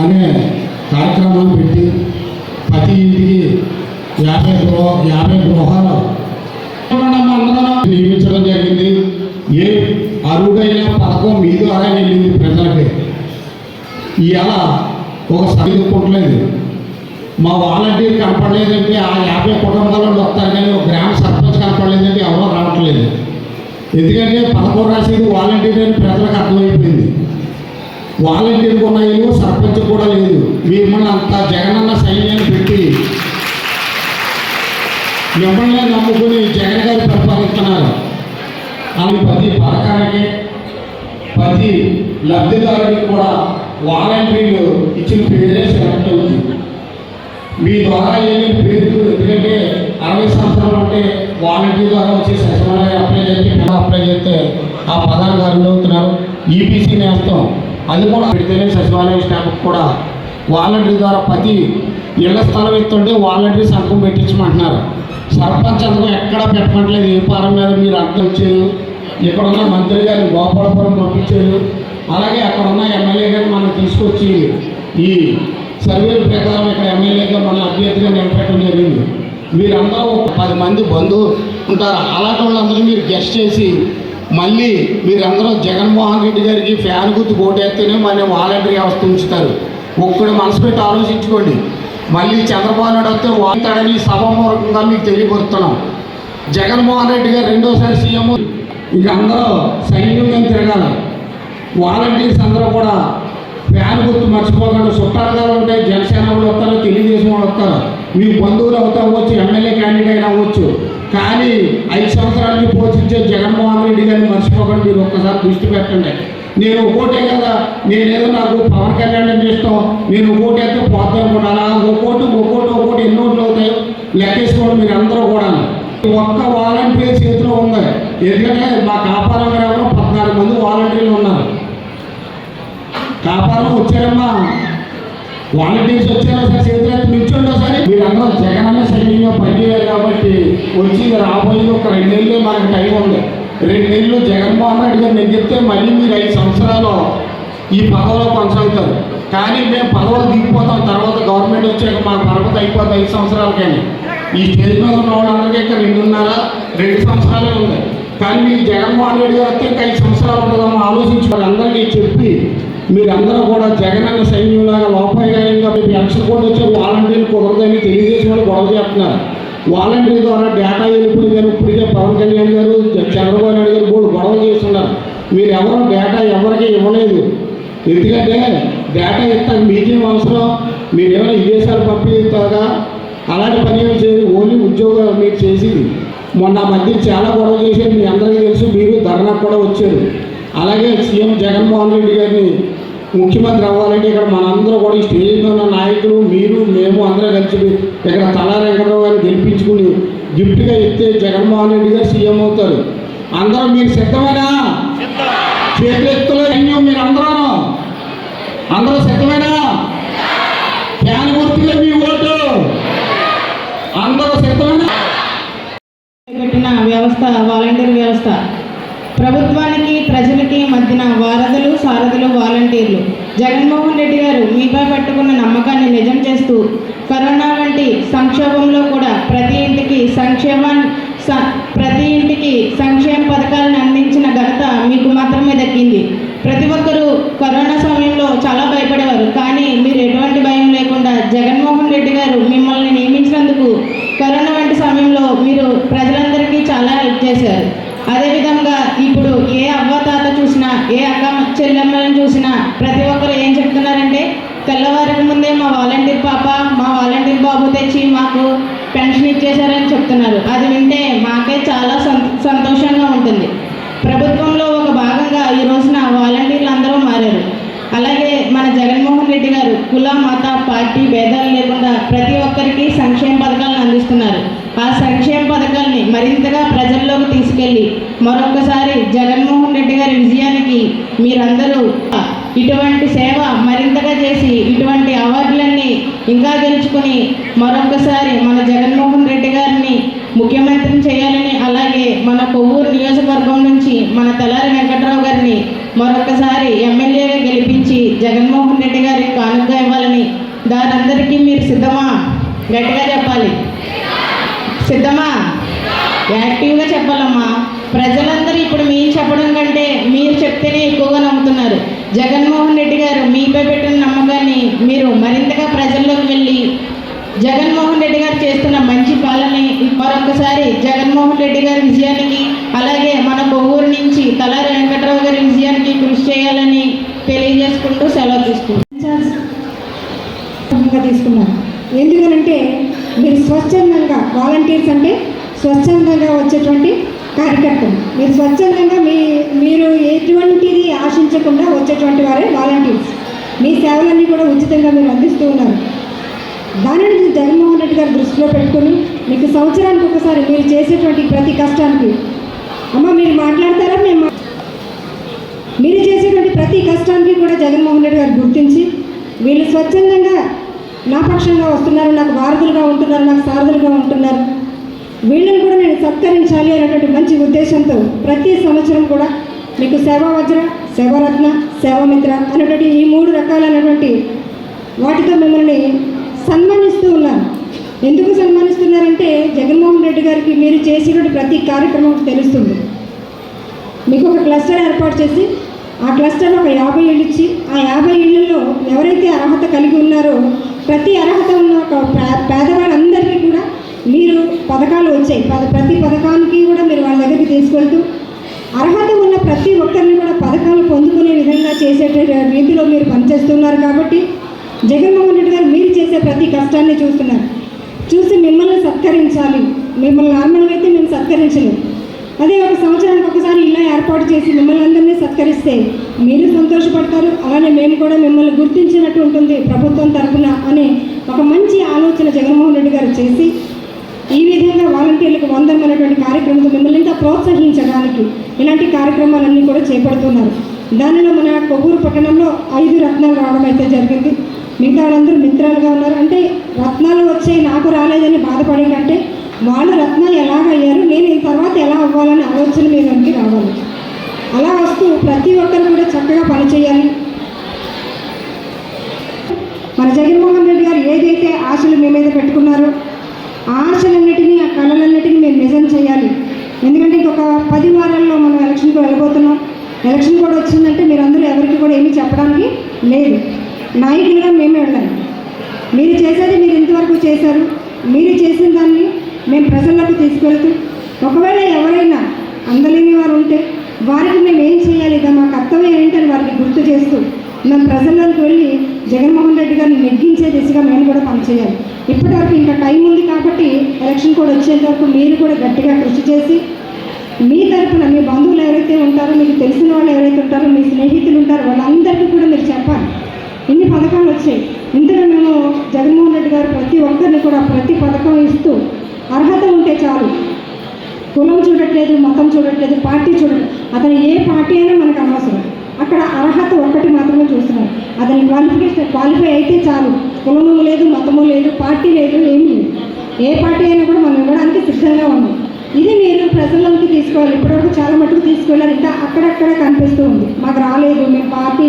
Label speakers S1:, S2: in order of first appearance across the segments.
S1: అనే కార్యక్రమాలు పెట్టి ప్రతి ఇంటికి యాభై గృహ యాభై గృహాలు నియమించడం జరిగింది. ఏ అరుడైన పథకం మీ ద్వారా వెళ్ళింది ప్రజలకి. ఇవాళ ఒక చదువుకోవట్లేదు మా వాలంటీర్ కనపడలేదంటే ఆ యాభై కుటుంబాల వస్తారు కానీ ఒక గ్రామ సర్పంచ్ కనపడలేదంటే ఎవరో రావట్లేదు. ఎందుకంటే పదకొండు రాసేది వాలంటీర్ అని ప్రజలకు అర్థమైపోయింది. వాలంటీర్ కూడా ఇల్లు సర్పంచ్ కూడా లేదు. మిమ్మల్ని అంత జగనన్న సైన్యాన్ని పెట్టి మిమ్మల్ని నమ్ముకుని జగన్ గారు పరిపాలిస్తున్నారు. అని ప్రతి పథకానికి ప్రతి లబ్ధిదారుడికి కూడా వాలంటీర్లు ఇచ్చిన పేరే సెలెక్ట్ అవుతుంది మీ ద్వారా ఏమి పేరు ఎందుకంటే అరవై సంవత్సరాలు అంటే వాలంటీర్ ద్వారా వచ్చి సచివాలయం అప్లై చేస్తే అప్లై చేస్తే ఆ పదాలు గారు అవుతున్నారు? ఈపీసీ నేస్తాం. అది కూడా పెడితేనే సచివాలయం స్టాఫ్ కూడా వాలంటీర్ ద్వారా ప్రతి ఇళ్ళ స్థలం ఎత్తుంటే వాలంటీర్ సంతకం పెట్టించమంటున్నారు. సర్పంచ్ సంతకం ఎక్కడా పెట్టమంటలేదు ఏ పారం మీద మీరు అర్థం చేయరు ఇక్కడ ఉన్న మంత్రి గారిని గోపాలపురం పంపించారు అలాగే అక్కడ ఉన్న ఎమ్మెల్యే గారిని మనం తీసుకొచ్చి ఈ సర్వేల ప్రకారం ఇక్కడ ఎమ్మెల్యేగా మన అభ్యర్థిగా నిలబెట్టడం జరిగింది. మీరందరూ ఒక పది మంది బంధువు ఉంటారు. అలాంటి వాళ్ళందరూ మీరు గెస్ట్ చేసి మళ్ళీ మీరందరూ జగన్మోహన్ రెడ్డి గారికి ఫ్యాన్ గుర్తు ఓటేస్తేనే మళ్ళీ వాలంటరీ వ్యవస్థ ఉంచుతారు. ఒక్కడు మనసు పెట్టి ఆలోచించుకోండి. మళ్ళీ చంద్రబాబు నాయుడు వస్తే వాళ్తాడని సభామూలకంగా మీకు తెలియపరుస్తున్నాం. జగన్మోహన్ రెడ్డి గారు రెండోసారి సీఎం ఇక అందరూ సైన్యంగా తిరగాలి. వాలంటీర్స్ అందరూ కూడా ఫ్యాన్ గుర్తు మర్చిపోకుండా సుట్టాలుగా ఉంటే జనసేన వాళ్ళు వస్తారు తెలుగుదేశం వాళ్ళు వస్తారు. మీ బంధువులు అవుతా అవ్వచ్చు ఎమ్మెల్యే క్యాండిడేట్ అవ్వచ్చు. కానీ ఐదు సంవత్సరాలకి పోషించే జగన్మోహన్ రెడ్డి గారిని మర్చిపోకండి మీరు ఒక్కసారి దృష్టి పెట్టండి. నేను ఒకటే కదా నేనేదో నాకు పవన్ కళ్యాణ్ అంటే ఇష్టం నేను ఒకటి అయితే పోతాను అనుకున్నాను ఒక్కోటి ఒక్కోటి ఒక్కోటి ఎన్ని ఓట్లు అవుతాయో లెక్కేసుకోండి మీరు అందరూ కూడా ఒక్క వాలంటీర్ చేతిలో ఉంది. ఎందుకంటే మా కాపారం గ్రామంలో పద్నాలుగు మంది వాలంటీర్లు ఉన్నారు. కాపారం వచ్చారమ్మా. వాలంటీర్స్ వచ్చారా సార్ చేతులు ఎత్తి నిల్చోండి ఒకసారి మీరందరూ జగనన్న శైలిలో పనిచేయాలి కాబట్టి వచ్చి రాబోయేది ఒక రెండు నెలలే మనకు టైం ఉంది. రెండు నెలలు జగన్మోహన్ రెడ్డి గారు నేను చెప్తే మళ్ళీ మీరు ఐదు సంవత్సరాలు ఈ పదవిలో కొనసాగుతారు. కానీ మేము పదవులు దిగిపోతాం తర్వాత గవర్నమెంట్ వచ్చాక మన పరపతి అయిపోతుంది ఐదు సంవత్సరాలు కానీ ఈ స్టేజ్ మీద ఉన్న వాళ్ళందరికీ ఇంకా రెండున్నర రెండు సంవత్సరాలే ఉంది. కానీ మీకు జగన్మోహన్ రెడ్డి గారు వస్తే ఇంకా ఐదు సంవత్సరాలు ఉంటుందేమో ఆలోచించుకోవాలి అందరికీ చెప్పి మీరందరూ కూడా జగనన్న సైన్యంలాగా లోపాయిగా మీకు ఎలక్షన్ కూడా వచ్చే వాలంటీర్లు కుదరదని తెలియజేసి వాళ్ళు గొడవ చేస్తున్నారు. వాలంటీర్ ద్వారా డేటా వెళ్ళిపోయింది కానీ ఇప్పటికే పవన్ కళ్యాణ్ గారు చంద్రబాబు నాయుడు గారు కూడా గొడవ చేస్తున్నారు. మీరు ఎవరు డేటా ఎవరికి ఇవ్వలేదు. ఎందుకంటే డేటా ఇస్తాను మీకేం అవసరం? మీరు ఏమైనా విదేశాలు పంపిస్తారా? అలాంటి పని ఏమి చేయదు ఓన్లీ ఉద్యోగాలు మీరు చేసింది. మొన్న మధ్య చాలా గొడవ చేశారు మీ అందరికీ తెలుసు మీరు ధర్నా కూడా వచ్చారు. అలాగే సీఎం జగన్మోహన్ రెడ్డి గారిని ముఖ్యమంత్రి అవ్వాలంటే ఇక్కడ మనందరూ కూడా ఈ స్టేజ్లో ఉన్న నాయకులు మీరు మేము అందరూ కలిసి ఇక్కడ తలా వెంకటరావు గారిని గెలిపించుకుని గిఫ్ట్గా ఇస్తే జగన్మోహన్ రెడ్డి గారు సీఎం అవుతారు. అందరూ మీరు సిద్ధమేనా? చేతులెత్తులో సైన్యం మీరు అందరూ అందరూ సిద్ధమేనా? ఫ్యాన్ గుర్తులే మీ ఓటు. అందరూ సిద్ధమేనా?
S2: పెట్టిన వ్యవస్థ వాలంటీర్ వ్యవస్థ. ప్రభుత్వానికి ప్రజలకి మధ్యన వారధులు సారథులు వాలంటీర్లు. జగన్మోహన్ రెడ్డి గారు మీపై పెట్టుకున్న నమ్మకాన్ని నిజం చేస్తూ కరోనా వంటి సంక్షోభంలో కూడా ప్రతి ఇంటికి సంక్షేమాన్ని ప్రతి ఇంటికి సంక్షేమ పథకాలను అందించిన ఘనత మీకు మాత్రమే దక్కింది. ప్రతి ఒక్కరూ కరోనా సమయంలో చాలా భయపడేవారు. కానీ మీరు ఎటువంటి భయం లేకుండా జగన్మోహన్ రెడ్డి గారు మిమ్మల్ని నియమించినందుకు కరోనా వంటి సమయంలో మీరు ప్రజలందరికీ చాలా హెల్ప్ చేశారు. అదే ఇప్పుడు ఏ అవ్వ తాత చూసినా ఏ అక్క చెల్లెమ్మలను చూసినా ప్రతి ఒక్కరు ఏం చెప్తున్నారంటే తెల్లవారికి ముందే మా వాలంటీర్ పాప మా వాలంటీర్ బాబు తెచ్చి మాకు పెన్షన్ ఇచ్చేశారని చెప్తున్నారు. అది వింటే మాకే చాలా సంతోషంగా ఉంటుంది. ప్రభుత్వంలో ఒక భాగంగా ఈ రోజున వాలంటీర్లు అందరూ మారారు. అలాగే మన జగన్మోహన్ రెడ్డి గారు కుల మత పార్టీ భేదాలు లేకుండా ప్రతి ఒక్కరికి సంక్షేమ పథకాలను అందిస్తున్నారు. ఆ సంక్షేమ పథకాల్ని మరింతగా ప్రజల్లోకి తీసుకెళ్ళి మరొకసారి జగన్మోహన్ రెడ్డి గారి విజయానికి మీరందరూ ఇటువంటి సేవ మరింతగా చేసి ఇటువంటి అవార్డులన్నీ ఇంకా గెలుచుకుని మరొకసారి మన జగన్మోహన్ రెడ్డి గారిని ముఖ్యమంత్రిని చేయాలని అలాగే మన కొవ్వూరు నియోజకవర్గం నుంచి మన తెల్లారి వెంకట్రావు గారిని మరొకసారి ఎమ్మెల్యేగా గెలిపించి జగన్మోహన్ రెడ్డి గారికి కానుక ఇవ్వాలని దానందరికీ మీరు సిద్ధమా? గట్టిగా చెప్పాలి. సిద్ధమా? యాక్టివ్గా చెప్పాలమ్మా. ప్రజలందరూ ఇప్పుడు మీరు చెప్పడం కంటే మీరు చెప్తేనే ఎక్కువగా నమ్ముతున్నారు. జగన్మోహన్ రెడ్డి గారు మీపై పెట్టిన నమ్మకాన్ని మీరు మరింతగా ప్రజల్లోకి వెళ్ళి జగన్మోహన్ రెడ్డి గారు చేస్తున్న మంచి పాలనని మరొకసారి జగన్మోహన్ రెడ్డి గారి విజయానికి అలాగే మన కొవ్వూరు నుంచి తలారి వెంకట్రావు గారి విజయానికి కృషి చేయాలని తెలియజేసుకుంటూ సెలవు తీసుకుంటాం
S3: తీసుకున్నాను ఎందుకనంటే మీరు స్వచ్ఛందంగా వాలంటీర్స్ అంటే స్వచ్ఛందంగా వచ్చేటువంటి కార్యకర్తలు. మీరు స్వచ్ఛందంగా మీ మీరు ఎటువంటిది ఆశించకుండా వచ్చేటువంటి వారే వాలంటీర్స్ మీ సేవలన్నీ కూడా ఉచితంగా మీరు అందిస్తూ ఉన్నారు. దానిని జగన్మోహన్ రెడ్డి గారు దృష్టిలో పెట్టుకొని మీకు సంవత్సరానికి ఒకసారి మీరు చేసేటువంటి ప్రతి కష్టానికి అమ్మ మీరు మాట్లాడతారా? మేము మీరు చేసేటువంటి ప్రతి కష్టానికి కూడా జగన్మోహన్ రెడ్డి గారు గుర్తించి వీళ్ళు స్వచ్ఛందంగా నా పక్షంగా వస్తున్నారు నాకు వారధులుగా ఉంటున్నారు నాకు సారథులుగా ఉంటున్నారు. వీళ్ళని కూడా నేను సత్కరించాలి అనేటువంటి మంచి ఉద్దేశంతో ప్రతి సంవత్సరం కూడా మీకు సేవా వజ్ర సేవారత్న సేవామిత్ర అనేటువంటి ఈ మూడు రకాలైనటువంటి వాటితో మిమ్మల్ని సన్మానిస్తూ ఉన్నారు ఎందుకు సన్మానిస్తున్నారంటే జగన్మోహన్ రెడ్డి గారికి మీరు చేసినటువంటి ప్రతి కార్యక్రమం తెలుస్తుంది. మీకు ఒక క్లస్టర్ ఏర్పాటు చేసి ఆ క్లస్టర్లో ఒక యాభై ఇళ్ళు ఇచ్చి ఆ యాభై ఇళ్ళలో ఎవరైతే అర్హత కలిగి ఉన్నారో ప్రతి అర్హత ఉన్న ఒక పేదవాళ్ళందరికీ కూడా మీరు పథకాలు వచ్చాయి. ప్రతి పథకానికి కూడా మీరు వాళ్ళ దగ్గరికి తీసుకెళ్తూ అర్హత ఉన్న ప్రతి ఒక్కరిని కూడా పథకాలు పొందుకునే విధంగా చేసే రీతిలో మీరు పనిచేస్తున్నారు కాబట్టి జగన్మోహన్ రెడ్డి గారు మీరు చేసే ప్రతి కష్టాన్ని చూస్తున్నారు. చూసి మిమ్మల్ని సత్కరించాలి. మిమ్మల్ని నార్మల్గా అయితే మేము సత్కరించలేము అదే ఒక సంవత్సరానికి ఒకసారి ఇలా ఏర్పాటు చేసి మిమ్మల్ని అందరినీ సత్కరిస్తే మీరు సంతోషపడతారు అలానే మేము కూడా మిమ్మల్ని గుర్తించినట్టు ఉంటుంది ప్రభుత్వం తరఫున అనే ఒక మంచి ఆలోచన జగన్మోహన్ రెడ్డి గారు చేసి ఈ విధంగా వాలంటీర్లకు వందనం అనేటువంటి కార్యక్రమంతో మిమ్మల్ని ఇంకా ప్రోత్సహించడానికి ఇలాంటి కార్యక్రమాలన్నీ కూడా చేపడుతున్నారు. దానిలో మన కొవ్వూరు పట్టణంలో ఐదు రత్నాలు రావడం అయితే జరిగింది. మిగతా వాళ్ళందరూ మిత్రాలుగా ఉన్నారు. అంటే రత్నాలు వచ్చాయి నాకు రాలేదని బాధపడే కంటే వాళ్ళు రత్నాలు ఎలాగయ్యారు? నేను ఈ తర్వాత ఎలా అవ్వాలనే ఆలోచన మీ వెనక్కి రావాలి. అలా వస్తూ ప్రతి ఒక్కరు కూడా చక్కగా పనిచేయాలి. మన జగన్మోహన్ రెడ్డి గారు ఏదైతే ఆశలు మీ మీద పెట్టుకున్నారో ఆ ఆశలన్నిటినీ ఆ కళలన్నిటినీ మీరు నిజం చేయాలి. ఎందుకంటే ఇంకొక పది వారాల్లో మనం ఎలక్షన్కి వెళ్ళబోతున్నాం. ఎలక్షన్ కూడా వచ్చిందంటే మీరు అందరూ ఎవరికి కూడా ఏమీ చెప్పడానికి లేదు. నాయకులుగా మేమే వెళ్ళాలి మీరు చేసేది మీరు ఇంతవరకు చేశారు. మీరు చేసిన దాన్ని మేము ప్రజల్లోకి తీసుకెళ్తూ ఒకవేళ ఎవరైనా అందలేని వారు ఉంటే వారికి మేము ఏం చేయాలి? ఇక మా కర్తవ్యం ఏంటని వారికి గుర్తు చేస్తూ మేము ప్రజల్లోకి వెళ్ళి జగన్మోహన్ రెడ్డి గారిని నెగ్గించే దిశగా మేము కూడా పనిచేయాలి. ఇప్పటివరకు ఇంకా టైం ఉంది కాబట్టి ఎలక్షన్ కూడా వచ్చేంత వరకు మీరు కూడా గట్టిగా కృషి చేసి మీ తరఫున మీ బంధువులు ఎవరైతే ఉంటారో మీకు తెలిసిన వాళ్ళు ఎవరైతే ఉంటారో మీ స్నేహితులు ఉంటారో వాళ్ళందరికీ కూడా మీరు చెప్పాలి. ఇన్ని పథకాలు వచ్చాయి. ఇందులో మేము జగన్మోహన్ రెడ్డి గారు ప్రతి ఒక్కరిని కూడా ప్రతి పథకం ఇస్తూ అర్హత ఉంటే చాలు. కులం చూడట్లేదు మతం చూడట్లేదు పార్టీ చూడట్లేదు. అతను ఏ పార్టీ అయినా మనకు అనవసరం. అక్కడ అర్హత ఒక్కటి మాత్రమే చూస్తున్నారు అతని క్వాలిఫికేషన్ క్వాలిఫై అయితే చాలు. కులము లేదు మతము లేదు పార్టీ లేదు ఏమీ లేదు. ఏ పార్టీ అయినా కూడా మనం ఇవ్వడానికి సిద్ధంగా ఉన్నాం. ఇది మీరు ప్రజల్లోకి తీసుకోవాలి. ఇప్పటివరకు చాలా మటుకు తీసుకెళ్ళారు ఇంకా అక్కడక్కడ కనిపిస్తూ ఉంది. మాకు రాలేదు. మేము పార్టీ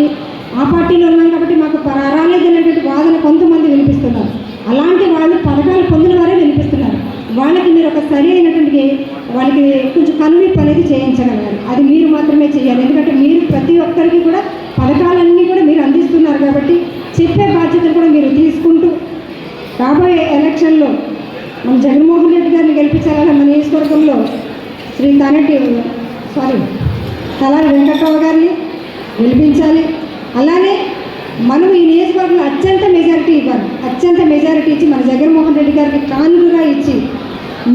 S3: ఆ పార్టీలో ఉన్నాం కాబట్టి మాకు రాలేదు అనేటువంటి వాదన కొంతమంది వినిపిస్తున్నారు. అలాంటి వాళ్ళు పథకాలు పొందిన వారే వినిపిస్తున్నారు. వాళ్ళకి మీరు ఒక సరి అయినటువంటి వాళ్ళకి కొంచెం కనువిప్పు అనేది చేయించగలగాలి. అది మీరు మాత్రమే చేయాలి. ఎందుకంటే మీరు ప్రతి ఒక్కరికి కూడా పథకాలన్నీ కూడా మీరు అందిస్తున్నారు కాబట్టి చెప్పే బాధ్యతలు కూడా మీరు తీసుకుంటూ రాబోయే ఎలక్షన్లో మన జగన్మోహన్ రెడ్డి గారిని గెలిపించాలని మన నియోజకవర్గంలో శ్రీ తానటి సారీ తలారి వెంకట్రావు గారిని గెలిపించాలి. అలానే మనం ఈ నియోజకవర్గంలో అత్యంత మెజారిటీ ఇవ్వాలి. అత్యంత మెజారిటీ ఇచ్చి మన జగన్మోహన్ రెడ్డి గారికి కానుకగా ఇచ్చి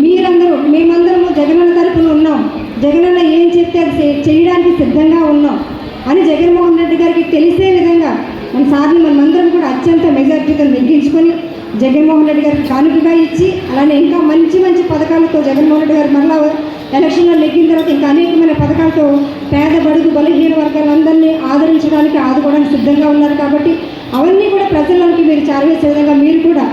S3: మీరందరూ మేమందరము జగనన్న తరపున ఉన్నాం. జగనన్న ఏం చెప్తే అది చేయడానికి సిద్ధంగా ఉన్నాం. అని జగన్మోహన్ రెడ్డి గారికి తెలిసే విధంగా మన సార్ని మనమందరం కూడా అత్యంత మెజార్టీతో నెగ్గించుకొని జగన్మోహన్ రెడ్డి గారికి కానుకగా ఇచ్చి అలానే ఇంకా మంచి మంచి పథకాలతో జగన్మోహన్ రెడ్డి గారు మరలా ఎలక్షన్లో నెగ్గిన తర్వాత ఇంకా అనేకమైన పథకాలతో పేద బడుగు బలహీన వర్గాలందరినీ ఆదరించడానికి ఆదుకోవడానికి సిద్ధంగా ఉన్నారు కాబట్టి అవన్నీ కూడా ప్రజల్లోకి మీరు చేరవేసే విధంగా మీరు కూడా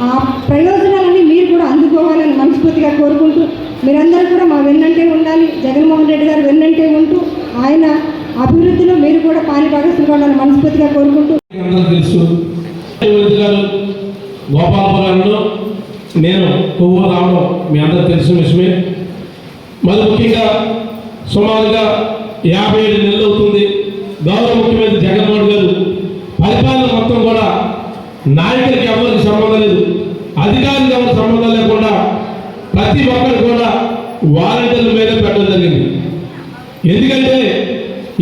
S3: ఆ ప్రయోజనాలన్నీ మీరు కూడా అందుకోవాలని మనస్ఫూర్తిగా కోరుకుంటూ మీరందరూ కూడా మా వెన్నంటే ఉండాలి. జగన్మోహన్ రెడ్డి గారు వెన్నంటే ఉంటూ ఆయన అభివృద్ధిలో మీరు కూడా పాలి భాగస్వామి మనస్ఫూర్తిగా కోరుకుంటూ
S1: తెలుసు.
S4: గోపాలపురంలో నేను కొవ్వు రావడం మీ అందరూ తెలిసిన విషయమే మరి ముఖ్యంగా సుమారుగా యాభై ఏడు ప్రతి ఒక్కరు కూడా వాలంటీర్ల మీద పెట్టడం జరిగింది. ఎందుకంటే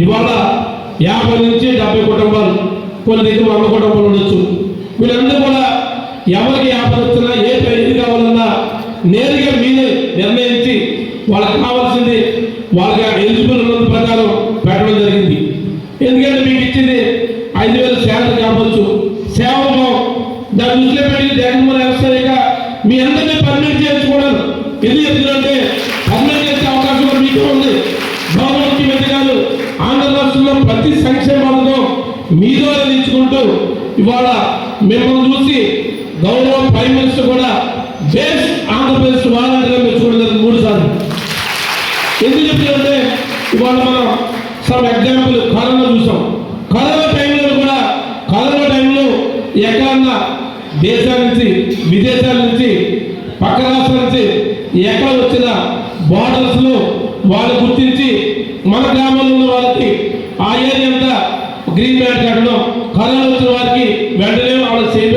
S4: ఇవాళ యాభై నుంచి డెబ్బై కుటుంబాలు కొన్ని దగ్గర వంద కుటుంబాలు ఉండొచ్చు. వీళ్ళందరూ కూడా ఎవరికి యాభై వచ్చినా ఏ పెళ్ళి కావాలన్నా నేరుగా మీరే నిర్ణయించి వాళ్ళకి కావాల్సింది వాళ్ళకి ఎలిజిబుల్ ఉన్న ప్రకారం పెట్టడం జరిగింది. ఎందుకంటే మీకు ఇచ్చింది ఐదు వేల శాలరీ కావచ్చు. సేవ దాన్ని ముస్లిం పెట్టి జగన్మోహన్ వ్యవస్థ మీ అందరూ ఇవాళ మిమ్మల్ని చూసి గౌరవ ప్రైమ్ మినిస్టర్ కూడా బేస్ ఆంధ్రప్రదేశ్ వాలంటీర్గా మెచ్చుకోవడం జరిగింది మూడు సార్లు ఎందుకు చెప్తుందంటే ఇవాళ మనం సమ్ ఎగ్జాంపుల్ కరోనా చూసాం. కరోనా టైంలో కూడా కరోనా టైంలో ఎక్కడన్నా దేశాల నుంచి విదేశాల నుంచి పక్క రాష్ట్రాల నుంచి ఎక్కడ వచ్చిన బార్డర్స్ను వాళ్ళు గుర్తించి మన గ్రామంలో ఉన్న వాళ్ళకి ఆ ఏరియా అంతా గ్రీన్ మ్యాట్ కట్టడం కాలం వచ్చిన వారికి వెంటనే వాళ్ళ సేవ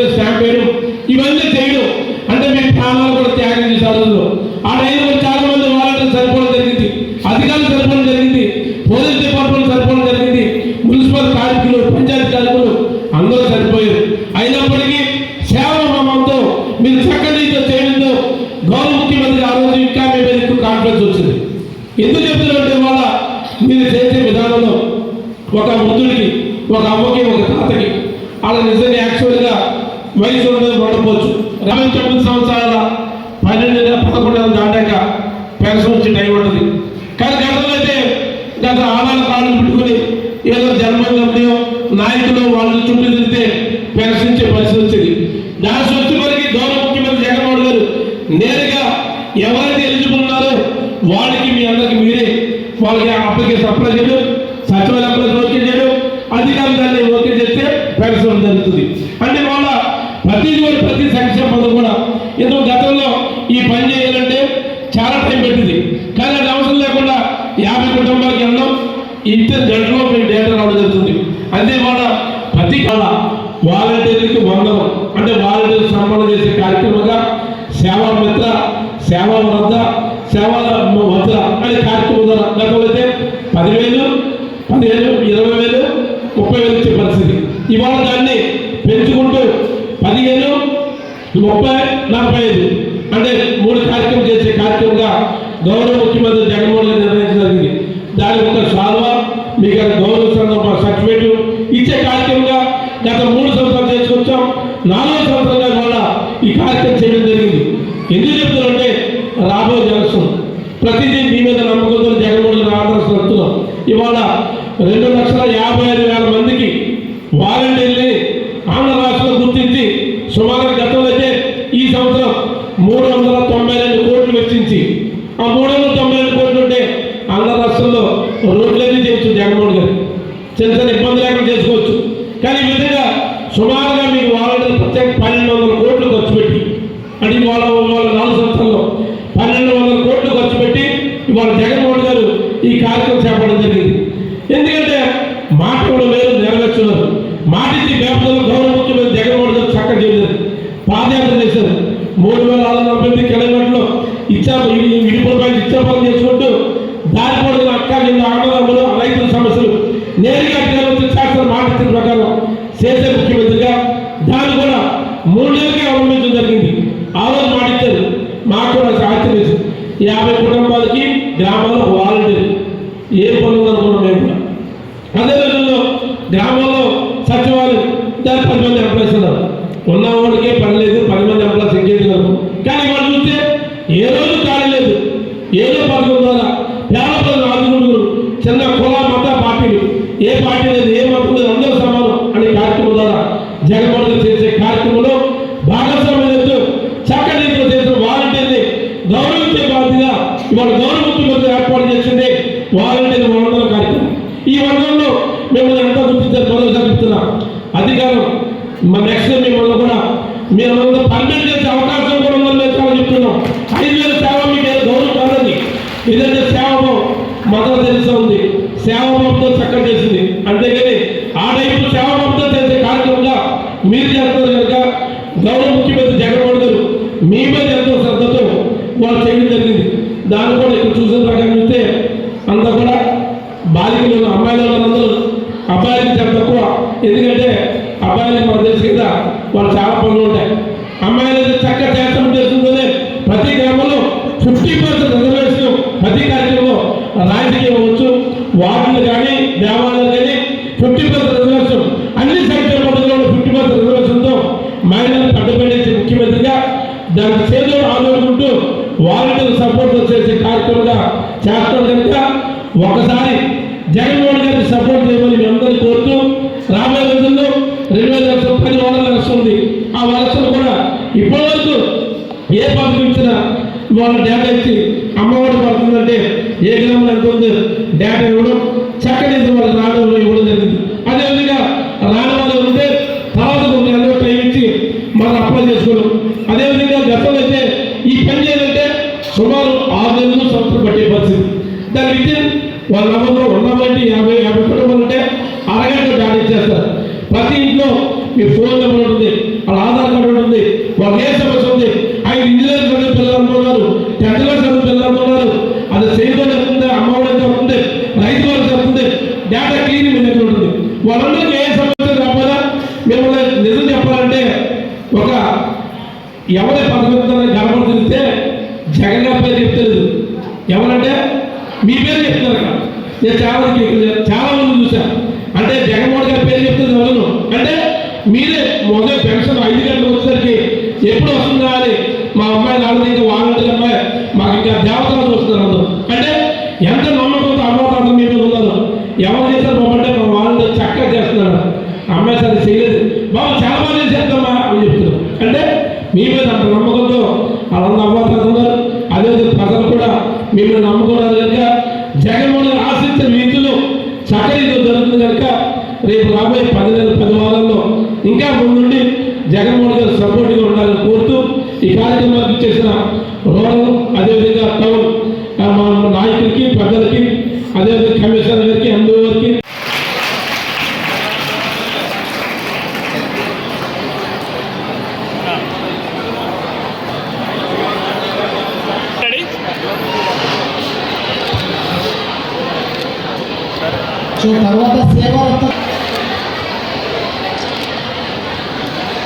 S4: వాళ్ళ నిజంగా యాక్చువల్గా వయసు ఉండదు ఉండకపోవచ్చు రాబోయే తొమ్మిది సంవత్సరాల పన్నెండు నెలల పదకొండు నెలలు దాటాక పెన్షన్ వచ్చి టైం ఉంటుంది. కానీ గతంలో అయితే గత ఆధార కాళ్ళు పెట్టుకుని ఏదో జన్మలో నాయకులు వాళ్ళ చుట్టూ తిరిగితే పెన్షన్ ఇచ్చే పరిస్థితి వచ్చింది. దాని స్వచ్ఛ మనకి గౌరవ ముఖ్యమంత్రి జగన్మోహన్ గారు నేరుగా ఎవరైతే ఎలిజిబుల్ ఉన్నారో వాళ్ళకి మీ అందరికి మీరే వాళ్ళకి అప్పటికే సప్లై పని చేయాలంటే చాలా టైం పెట్టింది. కానీ అది అవసరం లేకుండా యాభై కుటుంబాలకి వెళ్ళడం ఇంత గంటలో మీకు ग्राम वाल করুন ఎవరి పదకొందని కనబడుతుంటే జగన్ పేరు చెప్తారు. ఎవరంటే? మీ పేరు చెప్తున్నారు నేను చాలా చాలా మంది చూశాను అంటే జగన్మోహన్ గారి పేరు చెప్తుంది ఎవరు అంటే మీరే మొదటి పెన్షన్ ఐదు గంటలు వచ్చేసరికి ఎప్పుడు వస్తుంది అని మా అమ్మాయి నాలుగు ఇంకా వారంటీ అమ్మాయి మాకు ఇంకా దేవతలు వస్తున్నారు అంటే ఎంత మిమ్మల్ని నమ్ముకున్నారు కనుక జగన్మోహన్ ఆశించిన రీతిలో సకలితో జరుగుతుంది కనుక రేపు రాబోయే పది నెలల పది వారాల్లో ఇంకా ముందుండి జగన్మోహన్ గారు సపోర్ట్గా ఉండాలని కోరుతూ ఈ కార్యక్రమానికి చేసిన
S1: రోడ్లు